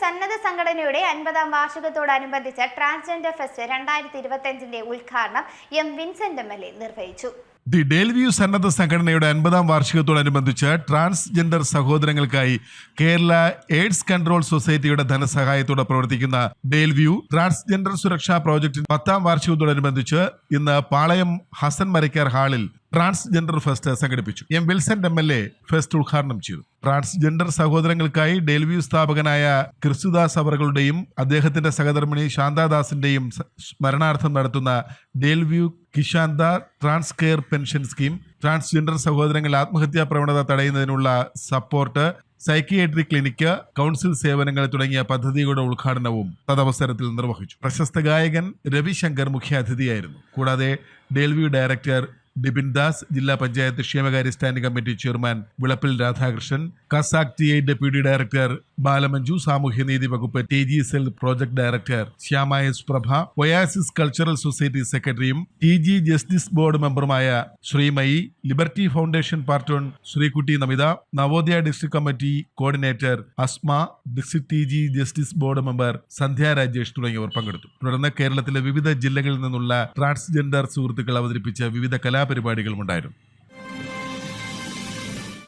സന്നദ്ധ സംഘടനയുടെ അൻപതാം വാർഷികത്തോടനുബന്ധിച്ച ട്രാൻസ്ജെൻഡർ ഫെസ്റ്റ് രണ്ടായിരത്തി ഇരുപത്തിയഞ്ചിന്റെ ഉദ്ഘാടനം M Vincent M L A നിർവഹിച്ചു. ദി ഡേൽവ്യൂ സന്നദ്ധ സംഘടനയുടെ അൻപതാം വാർഷികത്തോടനുബന്ധിച്ച് ട്രാൻസ്ജെൻഡർ സഹോദരങ്ങൾക്കായി കേരള എയ്ഡ്സ് കൺട്രോൾ സൊസൈറ്റിയുടെ ധനസഹായത്തോടെ പ്രവർത്തിക്കുന്ന ഡേൽവ്യൂ ട്രാൻസ്ജെൻഡർ സുരക്ഷാ പ്രോജക്റ്റിന്റെ പത്താം വാർഷികത്തോടനുബന്ധിച്ച് ഇന്ന് പാളയം ഹസൻ മരക്കാർ ഹാളിൽ ട്രാൻസ്ജെൻഡർ ഫെസ്റ്റ് സംഘടിപ്പിച്ചു. M. Wilson M. L. A fest ഉദ്ഘാടനം ചെയ്തു. ട്രാൻസ്ജെൻഡർ സഹോദരങ്ങൾക്കായി ഡെൽവ്യൂ സ്ഥാപകനായ ക്രിസ്തുദാസ് അവറുകളുടെയും അദ്ദേഹത്തിന്റെ സഹധർമ്മിണി ശാന്താദാസിന്റെയും സ്മരണാർത്ഥം നടത്തുന്ന Daleview Kishantha trans care pension scheme transgender സഹോദരങ്ങൾ ആത്മഹത്യാ പ്രവണത തടയുന്നതിനുള്ള സപ്പോർട്ട് സൈക്കിയാട്രി ക്ലിനിക്ക് കൗൺസിൽ സേവനങ്ങൾ തുടങ്ങിയ പദ്ധതികളുടെ ഉദ്ഘാടനവും തദവസരത്തിൽ നിർവഹിച്ചു. പ്രശസ്ത ഗായകൻ രവിശങ്കർ മുഖ്യാതിഥിയായിരുന്നു. കൂടാതെ ഡെൽവ്യൂ ഡയറക്ടർ ബിപിൻ ദാസ് ജില്ലാ പഞ്ചായത്ത് ക്ഷേമകാര്യ standing committee chairman Vilappil Radhakrishnan കസാക് T I deputy director Balamanju സാമൂഹ്യനീതി വകുപ്പ് T G S L project director Shyama S Prabha oasis cultural society സെക്രട്ടറിയും T G justice board മെമ്പറുമായ Sreemayi liberty foundation patron Sreekutty Namitha Navodaya district committee coordinator Asma district T G justice board member Sandhya Rajesh തുടങ്ങിയവർ പങ്കെടുത്തു. തുടർന്ന് കേരളത്തിലെ വിവിധ ജില്ലകളിൽ നിന്നുള്ള transgender സുഹൃത്തുക്കൾ അവതരിപ്പിച്ച വിവിധ കലാപരിപാടികളും ഉണ്ടായിരുന്നു.